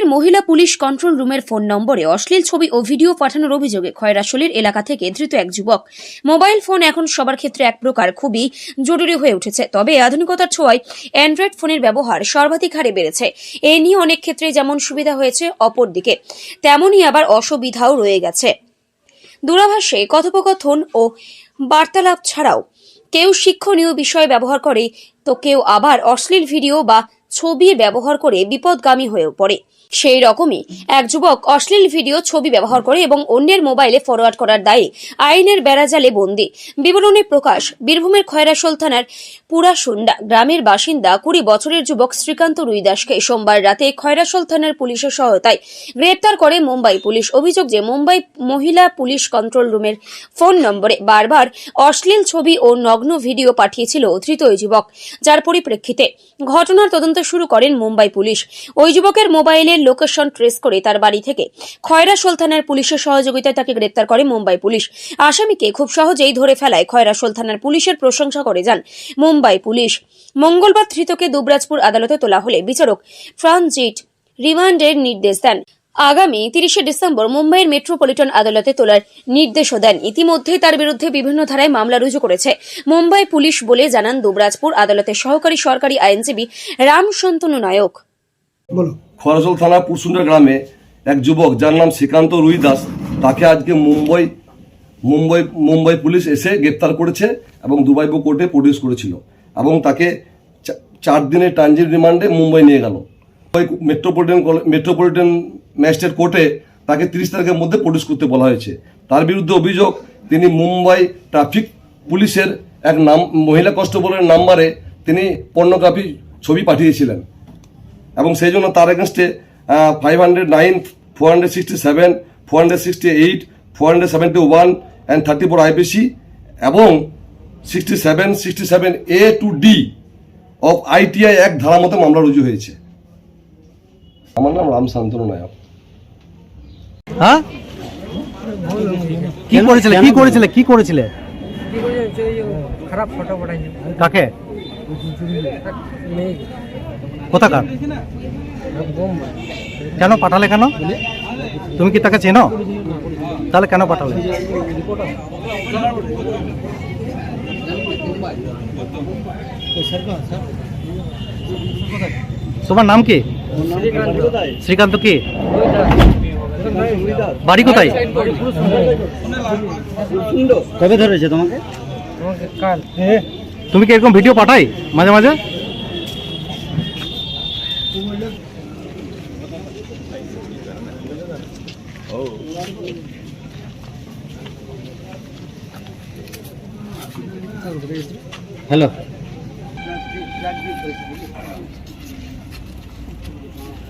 মুম্বাইয়ের মহিলা police control রুমের ফোন নম্বরে অশ্লীল ছবি ও ভিডিও পাঠানোর অভিযোগে খয়রাশলির এলাকা থেকে ধৃত এক যুবক। মোবাইল ফোন এখন সবার ক্ষেত্রে এক প্রকার খুবই জরুরি হয়ে উঠেছে। তবে আধুনিকতার ছোঁয়ায় অ্যান্ড্রয়েড ফোনের ব্যবহার সর্বাধিক হারে বেড়েছে। এ নিয়ে অনেক ক্ষেত্রে যেমন সুবিধা হয়েছে অপরদিকে তেমনই আবার অসুবিধাও রয়ে গেছে। দূরাভাষে কথোপকথন ও বার্তালাপ ছাড়াও কেউ শিক্ষণীয় বিষয় ব্যবহার করে, তো কেউ আবার অশ্লীল ভিডিও বা ছবির ব্যবহার করে বিপদগামী হয়েও পড়ে। সেই রকমই এক যুবক অশ্লীল ভিডিও ছবি ব্যবহার করে এবং অন্যের মোবাইলে ফরওয়ার্ড করার দায়ে আইনের বেড়াজালে বন্দী। বিবরণে প্রকাশ, বীরভূমের খয়রাসোল থানার পুরাসুন্ডা গ্রামের বাসিন্দা কুড়ি বছরের যুবক শ্রীকান্ত রুইদাসকে সোমবার রাতে খয়রাসোল থানার পুলিশের সহায়তায় গ্রেপ্তার করে মুম্বাই পুলিশ। অভিযোগ যে মুম্বাই মহিলা পুলিশ কন্ট্রোল রুমের ফোন নম্বরে বারবার অশ্লীল ছবি ও নগ্ন ভিডিও পাঠিয়েছিল ধৃত যুবক, যার পরিপ্রেক্ষিতে ঘটনার তদন্ত শুরু করেন মুম্বাই পুলিশ। ওই যুবকের মোবাইলের লোকেশন ট্রেস করে তার বাড়ি থেকে খয়রাসোল থানার পুলিশের সহযোগিতায় তাকে গ্রেপ্তার করে মুম্বাই পুলিশ। আসামিকে খুব সহজেই ধরে ফেলায় খয়রাসোল থানার পুলিশের প্রশংসা করে যান মুম্বাই পুলিশ। মঙ্গলবার ধৃতকে দুবরাজপুর আদালতে তোলা হলে বিচারক ফ্রানজিট রিমান্ডের নির্দেশ দেন। আগামী তিরিশে ডিসেম্বর মুম্বাইয়ের মেট্রোপলিটন আদালতে তোলার নির্দেশও দেন। ইতিমধ্যে তার বিরুদ্ধে বিভিন্ন ধারায় মামলা রুজু করেছে। মুম্বাই পুলিশ বলে জানান দুবরাজপুর আদালতের সহকারী সরকারি আইনজীবী রাম শান্তনু নায়ক। বলো খরসল থানা পুরসুন্ডা গ্রামে এক যুবক যার নাম শ্রীকান্ত রুই দাস তাকে আজকে মুম্বাই মুম্বাই মুম্বাই পুলিশ এসে গ্রেপ্তার করেছে এবং দুবাইবো কোর্টে প্রডিউস করেছিল এবং তাকে চা- চার দিনের ট্রানজিট রিমান্ডে মুম্বাই নিয়ে গেল। মেট্রোপলিটন কলে- মেট্রোপলিটন ম্যাজিস্ট্রেট কোর্টে তাকে তিরিশ তারিখের মধ্যে প্রডিউস করতে বলা হয়েছে। তার বিরুদ্ধে অভিযোগ, তিনি মুম্বাই ট্রাফিক পুলিশের এক নাম মহিলা কনস্টেবলের নাম্বারে তিনি পর্নোগ্রাফি ছবি পাঠিয়েছিলেন এবং সেই জন্য তার এগেনস্টে five hundred nine four hundred sixty seven four hundred sixty eight four hundred seventy one and thirty four IPC এবং sixty seven sixty seven A to D of ITI এক ধারা মতো মামলা রুজু হয়েছে। আমার নাম রাম শান্তনু নায়ক। হ্যাঁ? কি করেছিলে? কি করেছিলে? কি করেছিলে? কি করেছে খারাপ ফটো পাঠাইছে কাকে? কোথাকার? কেন পাঠালে কেন? তুমি কি তাকে চেনো? তাহলে কেন পাঠালে? তোমার নাম কি? শ্রীকান্ত কি? বাড়ি কোথায়? কবে ধরেছে তোমাকে? তুমি কি এরকম ভিডিও পাঠাই মাঝে মাঝে? হ্যালো